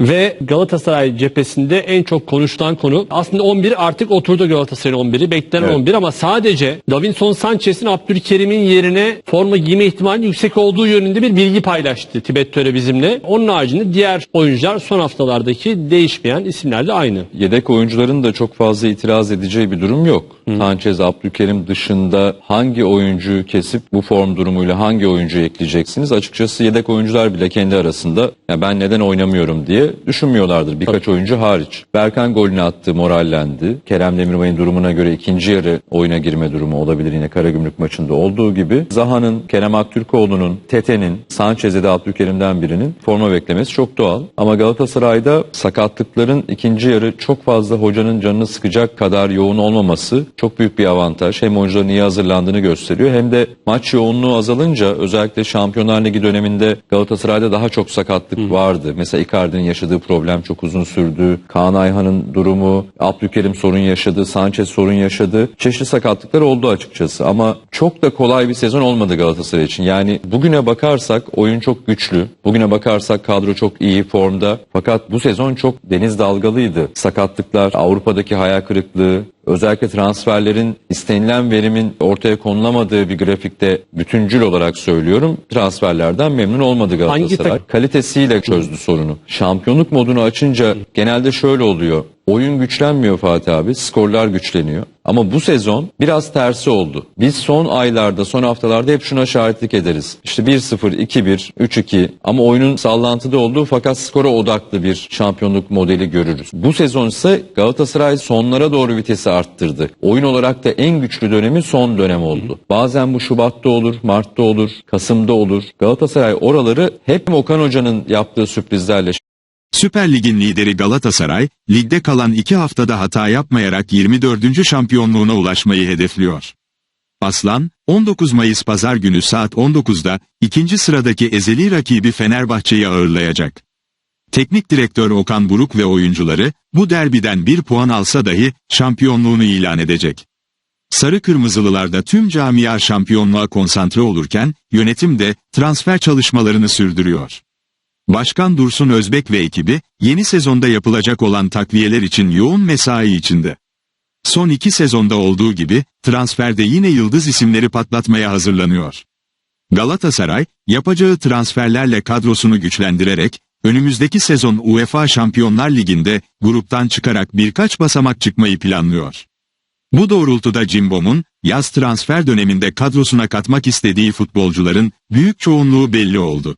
Ve Galatasaray cephesinde en çok konuşulan konu aslında 11 artık oturdu Galatasaray'ın 11'i. Beklenen Evet. 11 ama sadece Davinson Sanchez'in Abdülkerim'in yerine forma giyme ihtimali yüksek olduğu yönünde bir bilgi paylaştı Tibet Töre bizimle. Onun haricinde diğer oyuncular son haftalardaki değişmeyen isimlerle aynı. Yedek oyuncuların da çok fazla itiraz edeceği bir durum yok. Sanchez, Abdülkerim dışında hangi oyuncuyu kesip bu form durumuyla hangi oyuncuyu ekleyeceksiniz? Açıkçası yedek oyuncular bile kendi arasında ya ben neden oynamıyorum diye düşünmüyorlardır birkaç oyuncu hariç. Berkan golünü attı, morallendi. Kerem Demirbay'ın durumuna göre ikinci yarı oyuna girme durumu olabilir yine Karagümrük maçında olduğu gibi. Zaha'nın, Kerem Aktürkoğlu'nun, Tete'nin, Sanchez'e de Abdülkerim'den birinin forma beklemesi çok doğal. Ama Galatasaray'da sakatlıkların ikinci yarı çok fazla hocanın canını sıkacak kadar yoğun olmaması çok büyük bir avantaj. Hem oyuncuların iyi hazırlandığını gösteriyor hem de maç yoğunluğu azalınca özellikle Şampiyonlar Ligi döneminde Galatasaray'da daha çok sakatlık vardı. Mesela Icardi'nin yaşadığı problem çok uzun sürdü. Kaan Ayhan'ın durumu, Abdülkerim sorun yaşadı, Sanchez sorun yaşadı. Çeşitli sakatlıklar oldu açıkçası ama çok da kolay bir sezon olmadı Galatasaray için. Yani bugüne bakarsak oyun çok güçlü. Bugüne bakarsak kadro çok iyi formda. Fakat bu sezon çok deniz dalgalıydı. Sakatlıklar, Avrupa'daki hayal kırıklığı, özellikle transferlerin istenilen verimin ortaya konulamadığı bir grafikte bütüncül olarak söylüyorum. Transferlerden memnun olmadı Galatasaray. Hangi Kalitesiyle çözdü sorunu. Şampiyonluk modunu açınca genelde şöyle oluyor. Oyun güçlenmiyor Fatih abi, skorlar güçleniyor. Ama bu sezon biraz tersi oldu. Biz son aylarda, son haftalarda hep şuna şahitlik ederiz. İşte 1-0, 2-1, 3-2 ama oyunun sallantıda olduğu fakat skora odaklı bir şampiyonluk modeli görürüz. Bu sezon ise Galatasaray sonlara doğru vitesi arttırdı. Oyun olarak da en güçlü dönemi son dönem oldu. Bazen bu Şubat'ta olur, Mart'ta olur, Kasım'da olur. Galatasaray oraları hep Okan Hoca'nın yaptığı sürprizlerle Süper Lig'in lideri Galatasaray, ligde kalan iki haftada hata yapmayarak 24. şampiyonluğuna ulaşmayı hedefliyor. Aslan, 19 Mayıs Pazar günü saat 19'da ikinci sıradaki ezeli rakibi Fenerbahçe'yi ağırlayacak. Teknik direktör Okan Buruk ve oyuncuları bu derbiden bir puan alsa dahi şampiyonluğunu ilan edecek. Sarı Kırmızılılarda tüm camia şampiyonluğa konsantre olurken yönetim de transfer çalışmalarını sürdürüyor. Başkan Dursun Özbek ve ekibi, yeni sezonda yapılacak olan takviyeler için yoğun mesai içinde. Son iki sezonda olduğu gibi, transferde yine yıldız isimleri patlatmaya hazırlanıyor. Galatasaray, yapacağı transferlerle kadrosunu güçlendirerek, önümüzdeki sezon UEFA Şampiyonlar Ligi'nde gruptan çıkarak birkaç basamak çıkmayı planlıyor. Bu doğrultuda Cimbom'un, yaz transfer döneminde kadrosuna katmak istediği futbolcuların büyük çoğunluğu belli oldu.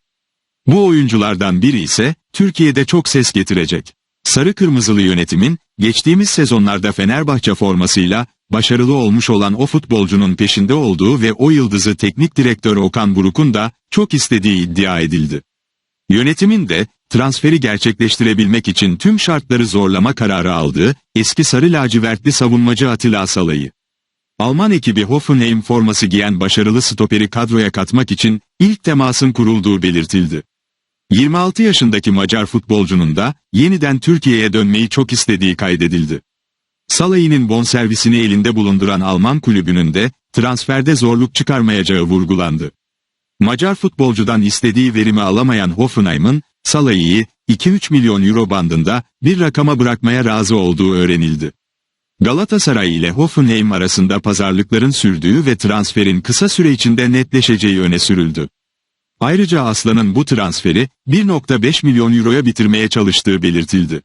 Bu oyunculardan biri ise Türkiye'de çok ses getirecek. Sarı Kırmızılı yönetimin geçtiğimiz sezonlarda Fenerbahçe formasıyla başarılı olmuş olan o futbolcunun peşinde olduğu ve o yıldızı teknik direktör Okan Buruk'un da çok istediği iddia edildi. Yönetimin de transferi gerçekleştirebilmek için tüm şartları zorlama kararı aldığı eski sarı lacivertli savunmacı Atilla Asalay'ı. Alman ekibi Hoffenheim forması giyen başarılı stoperi kadroya katmak için ilk temasın kurulduğu belirtildi. 26 yaşındaki Macar futbolcunun da yeniden Türkiye'ye dönmeyi çok istediği kaydedildi. Salahi'nin bonservisini elinde bulunduran Alman kulübünün de transferde zorluk çıkarmayacağı vurgulandı. Macar futbolcudan istediği verimi alamayan Hoffenheim'ın Salahi'yi 2-3 milyon euro bandında bir rakama bırakmaya razı olduğu öğrenildi. Galatasaray ile Hoffenheim arasında pazarlıkların sürdüğü ve transferin kısa süre içinde netleşeceği öne sürüldü. Ayrıca Aslan'ın bu transferi 1.5 milyon euroya bitirmeye çalıştığı belirtildi.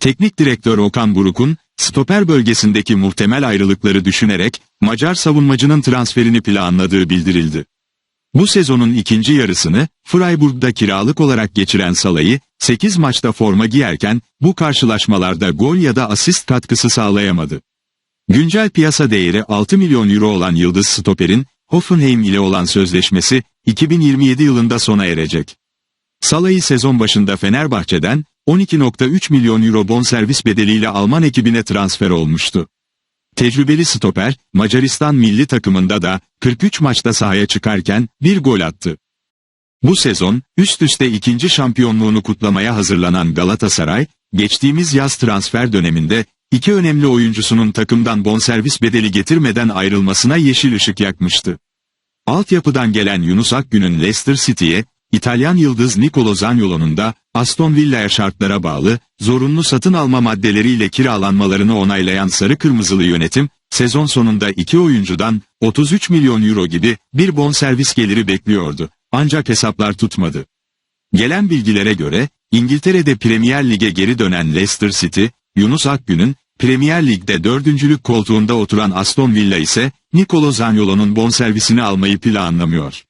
Teknik direktör Okan Buruk'un stoper bölgesindeki muhtemel ayrılıkları düşünerek Macar savunmacının transferini planladığı bildirildi. Bu sezonun ikinci yarısını Freiburg'da kiralık olarak geçiren Salah'ı 8 maçta forma giyerken bu karşılaşmalarda gol ya da asist katkısı sağlayamadı. Güncel piyasa değeri 6 milyon euro olan Yıldız Stoper'in Hoffenheim ile olan sözleşmesi 2027 yılında sona erecek. Salah'ı sezon başında Fenerbahçe'den 12.3 milyon euro bonservis bedeliyle Alman ekibine transfer olmuştu. Tecrübeli stoper, Macaristan milli takımında da 43 maçta sahaya çıkarken bir gol attı. Bu sezon, üst üste ikinci şampiyonluğunu kutlamaya hazırlanan Galatasaray, geçtiğimiz yaz transfer döneminde, iki önemli oyuncusunun takımdan bonservis bedeli getirmeden ayrılmasına yeşil ışık yakmıştı. Altyapıdan gelen Yunus Akgün'ün Leicester City'ye İtalyan yıldız Nicolo Zaniolo'nun da Aston Villa'ya şartlara bağlı, zorunlu satın alma maddeleriyle kiralanmalarını onaylayan sarı kırmızılı yönetim, sezon sonunda iki oyuncudan 33 milyon euro gibi bir bonservis geliri bekliyordu. Ancak hesaplar tutmadı. Gelen bilgilere göre, İngiltere'de Premier Lig'e geri dönen Leicester City, Yunus Akgün'ün, Premier Lig'de dördüncülük koltuğunda oturan Aston Villa ise, Nicolo Zaniolo'nun bonservisini almayı planlamıyor.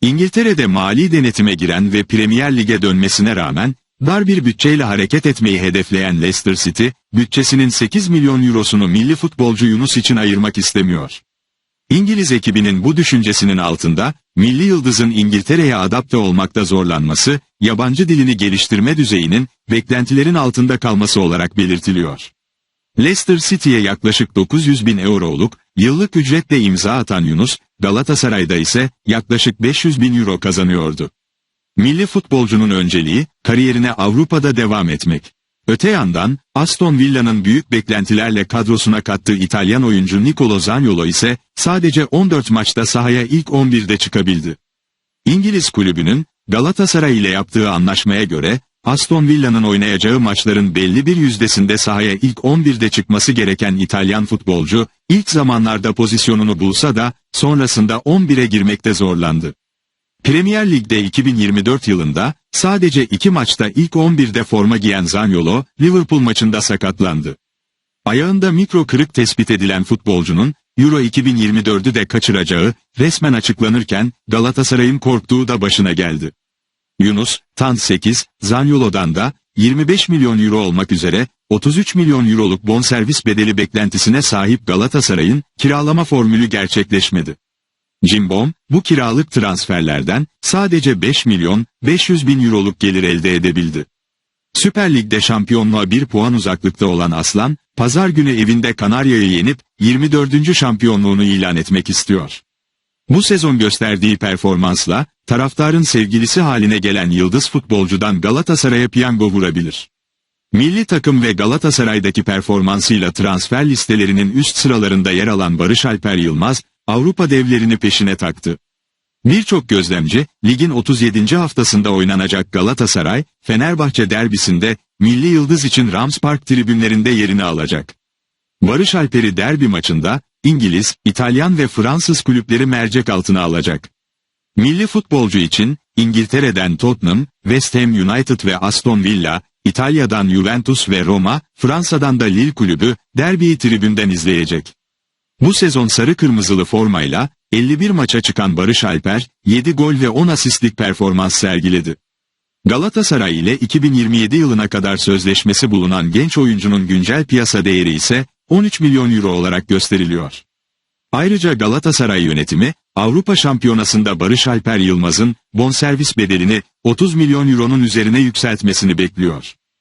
İngiltere'de mali denetime giren ve Premier Lig'e dönmesine rağmen, dar bir bütçeyle hareket etmeyi hedefleyen Leicester City, bütçesinin 8 milyon eurosunu milli futbolcu Yunus için ayırmak istemiyor. İngiliz ekibinin bu düşüncesinin altında, milli yıldızın İngiltere'ye adapte olmakta zorlanması, yabancı dilini geliştirme düzeyinin, beklentilerin altında kalması olarak belirtiliyor. Leicester City'ye yaklaşık 900 bin euroluk, yıllık ücretle imza atan Yunus, Galatasaray'da ise yaklaşık 500 bin euro kazanıyordu. Milli futbolcunun önceliği, kariyerine Avrupa'da devam etmek. Öte yandan, Aston Villa'nın büyük beklentilerle kadrosuna kattığı İtalyan oyuncu Nicolo Zaniolo ise sadece 14 maçta sahaya ilk 11'de çıkabildi. İngiliz kulübünün Galatasaray ile yaptığı anlaşmaya göre Aston Villa'nın oynayacağı maçların belli bir yüzdesinde sahaya ilk 11'de çıkması gereken İtalyan futbolcu ilk zamanlarda pozisyonunu bulsa da sonrasında 11'e girmekte zorlandı. Premier Lig'de 2024 yılında sadece iki maçta ilk 11'de forma giyen Zaniolo, Liverpool maçında sakatlandı. Ayağında mikro kırık tespit edilen futbolcunun Euro 2024'ü de kaçıracağı resmen açıklanırken Galatasaray'ın korktuğu da başına geldi. Yunus, Tan 8, Zaniolo'dan da 25 milyon euro olmak üzere 33 milyon euroluk bonservis bedeli beklentisine sahip Galatasaray'ın kiralama formülü gerçekleşmedi. Cimbom, bu kiralık transferlerden sadece 5 milyon 500 bin euroluk gelir elde edebildi. Süper Lig'de şampiyonluğa bir puan uzaklıkta olan Aslan, pazar günü evinde Kanarya'yı yenip 24. şampiyonluğunu ilan etmek istiyor. Bu sezon gösterdiği performansla, taraftarın sevgilisi haline gelen yıldız futbolcudan Galatasaray'a piyango vurabilir. Milli takım ve Galatasaray'daki performansıyla transfer listelerinin üst sıralarında yer alan Barış Alper Yılmaz, Avrupa devlerini peşine taktı. Birçok gözlemci, ligin 37. haftasında oynanacak Galatasaray, Fenerbahçe derbisinde, milli yıldız için Rams Park tribünlerinde yerini alacak. Barış Alper'i derbi maçında, İngiliz, İtalyan ve Fransız kulüpleri mercek altına alacak. Milli futbolcu için, İngiltere'den Tottenham, West Ham United ve Aston Villa, İtalya'dan Juventus ve Roma, Fransa'dan da Lille kulübü, derbiyi tribünden izleyecek. Bu sezon sarı kırmızılı formayla 51 maça çıkan Barış Alper 7 gol ve 10 asistlik performans sergiledi. Galatasaray ile 2027 yılına kadar sözleşmesi bulunan genç oyuncunun güncel piyasa değeri ise 13 milyon euro olarak gösteriliyor. Ayrıca Galatasaray yönetimi Avrupa Şampiyonası'nda Barış Alper Yılmaz'ın bonservis bedelini 30 milyon euronun üzerine yükseltmesini bekliyor.